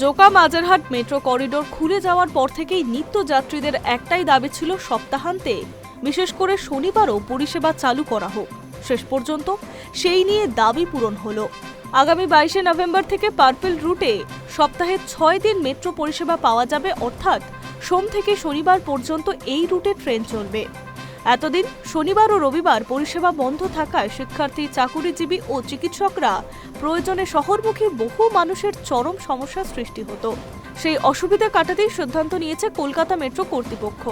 Joka মাজারহাট metro corridor খুলে যাওয়ার পর থেকেই নিত্যযাত্রীদের একটাই দাবি ছিল সপ্তাহান্তে। বিশেষ করে শনিবারও পরিষেবা চালু করা হোক। শেষ পর্যন্ত সেই নিয়ে দাবি পূরণ হলো। আগামী বাইশে নভেম্বর থেকে পার্পেল রুটে সপ্তাহে ছয় দিন মেট্রো পরিষেবা পাওয়া যাবে, অর্থাৎ সোম থেকে শনিবার পর্যন্ত এই রুটে ট্রেন চলবে। এতদিন শনিবার ও রবিবার পরিষেবা বন্ধ থাকায় শিক্ষার্থী, চাকুরিজীবী ও চিকিৎসকরা প্রয়োজনে শহরমুখী বহু মানুষের চরম সমস্যার সৃষ্টি হতো। সেই অসুবিধা কাটাতেই সিদ্ধান্ত নিয়েছে কলকাতা মেট্রো কর্তৃপক্ষ।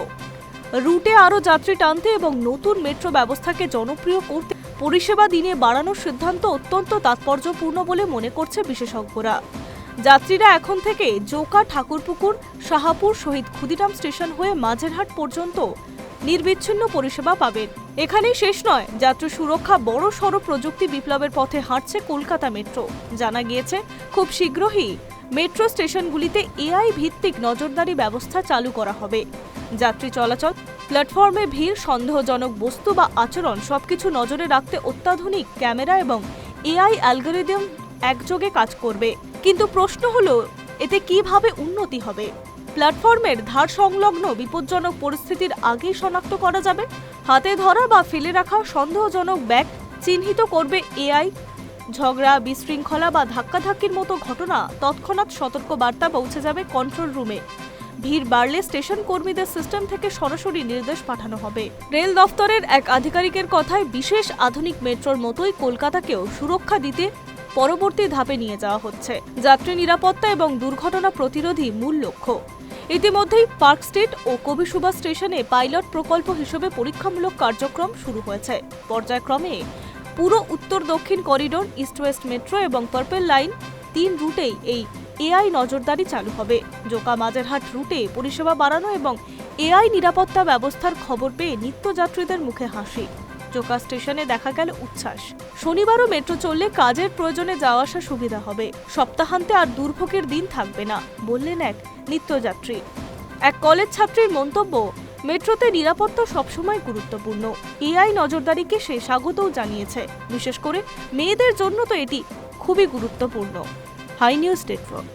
রুটে আরও যাত্রী টানতে এবং নতুন মেট্রো ব্যবস্থাকে জনপ্রিয় করতে পরিষেবা দিনে বাড়ানোর সিদ্ধান্ত অত্যন্ত তাৎপর্যপূর্ণ বলে মনে করছে বিশেষজ্ঞরা। যাত্রীরা এখন থেকে জোকা ঠাকুরপুকুর, শাহাপুর শহীদ ক্ষুদিরাম স্টেশন হয়ে মাঝেরহাট পর্যন্ত নির্বিচ্ছিন্ন পরিষেবা পাবেন। এখানেই শেষ নয়, যাত্রী সুরক্ষা বড় সড় প্রযুক্তি বিপ্লবের পথে হাঁটছে কলকাতা মেট্রো। জানা গিয়েছে, খুব শীঘ্রই মেট্রো স্টেশনগুলিতে এআই ভিত্তিক নজরদারি ব্যবস্থা চালু করা হবে। যাত্রী চলাচল, প্ল্যাটফর্মে ভিড়, সন্দেহজনক বস্তু বা আচরণ সবকিছু নজরে রাখতে অত্যাধুনিক ক্যামেরা এবং এআই অ্যালগোরিদম একযোগে কাজ করবে। কিন্তু প্রশ্ন হলো এতে কীভাবে উন্নতি হবে? প্ল্যাটফর্মের ধার সংলগ্ন বিপজ্জনক পরিস্থিতির আগেই শনাক্ত করা যাবে? হাতে ধরা বা ফেলে রাখা সন্দেহজনক ব্যাগ চিহ্নিত করবে এআই? ঝগড়া, বিশৃঙ্খলা বা ধাক্কাধাক্কির মতো ঘটনা তৎক্ষণাৎ সতর্ক বার্তা পৌঁছে যাবে কন্ট্রোল রুমে। ভিড় বাড়লে স্টেশন কর্মীদের সিস্টেম থেকে সরাসরি নির্দেশ পাঠানো হবে। রেল দফতরের এক আধিকারিকের কথায় বিশেষ আধুনিক মেট্রোর মতোই কলকাতাকেও সুরক্ষা দিতে পরবর্তী ধাপে নিয়ে যাওয়া হচ্ছে। যাত্রী নিরাপত্তা এবং দুর্ঘটনা প্রতিরোধী মূল লক্ষ্য। ইতিমধ্যেই পার্ক স্ট্রিট ও কবি সুভাষ স্টেশনে পাইলট প্রকল্প হিসেবে পরীক্ষামূলক কার্যক্রম শুরু হয়েছে। পর্যায়ক্রমে পুরো উত্তর দক্ষিণ করিডোর, ইস্ট ওয়েস্ট মেট্রো এবং পার্পেল লাইন তিন রুটেই এই এআই নজরদারি চালু হবে। জোকা মাঝেরহাট রুটে পরিষেবা বাড়ানো এবং এআই নিরাপত্তা ব্যবস্থার খবর পেয়ে নিত্যযাত্রীদের মুখে হাসি। চোকা স্টেশনে দেখা গেল উচ্ছ্বাস। শনিবারও মেট্রো চললে কাজের প্রয়োজনে যাওয়া আসা সুবিধা হবে। সপ্তাহান্তে আর দুর্ভোগের দিন থাকবে না, বললেন এক নিত্যযাত্রী। এক কলেজ ছাত্রীর মন্তব্য, মেট্রোতে নিরাপত্তা সবসময় গুরুত্বপূর্ণ। এআই নজরদারিকে সে স্বাগতও জানিয়েছে। বিশেষ করে মেয়েদের জন্য তো এটি খুবই গুরুত্বপূর্ণ। High news network